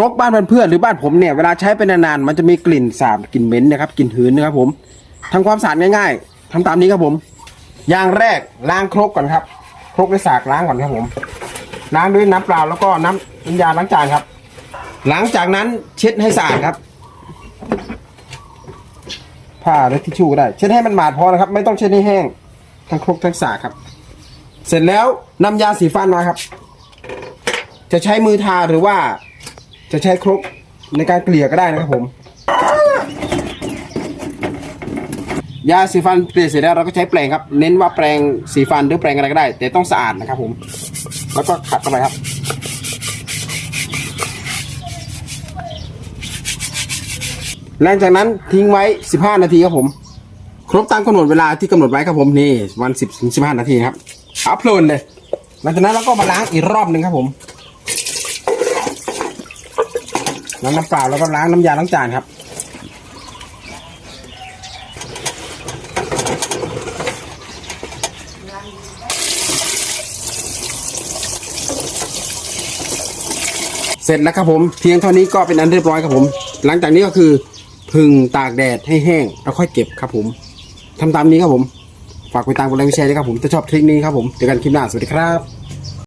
รกบ้านเพื่อนหรือบ้านผมเนี่ยเวลาใช้ไปนานๆมันจะมีกลิ่นสาบกลิ่นเหม็นนะครับกลิ่นหืนนะครับผมทำความสะอาดง่ายๆทำตามนี้ครับผม อย่างแรกล้างครกก่อนครับ ครกด้วยสากล้างก่อนครับผมล้างด้วยน้ำเปล่าแล้วก็น้ำน้ำยาล้างจานครับ หลังจากนั้นเช็ดให้สะอาดครับ ผ้าหรือทิชชู่ก็ได้ เช็ดให้มันหมาดพอนะครับ ไม่ต้องเช็ดให้แห้ง ทั้งครกทั้งสากครับ เสร็จแล้วนำยาสีฟันมาครับ จะใช้มือทาหรือว่า จะใช้ครกในการเกลี่ยก็ได้นะครับผม ยาสีฟันเกลี่ยเสร็จแล้วเราก็ใช้แปรงครับ เน้นว่าแปรงสีฟันหรือแปรงอะไรก็ได้ แต่ต้องสะอาดนะครับผม แล้วก็ขัดเข้าไปครับหลังจากนั้นทิ้งไว้ 15 นาทีครับผม ครบตามกำหนดเวลาที่กำหนดไว้ครับผมนี่วัน 10ถึง15 นาทีครับอัพโหลดเลย หลังจากนั้นเราก็มาล้างอีกรอบหนึ่งครับผม ล้างน้ำเปล่าแล้วก็ล้างน้ำยาล้างจานครับ เสร็จแล้วครับผมเพียงเท่านี้ก็เป็นอันเรียบร้อยครับผม หลังจากนี้ก็คือพึ่งตากแดดให้แห้งแล้วค่อยเก็บครับผมทำตามนี้ครับผม ฝากไปตามกดไลค์กดแชร์ด้วยครับผมถ้าชอบทริคนี้ครับผมเจอกันคลิปหน้าสวัสดีครับ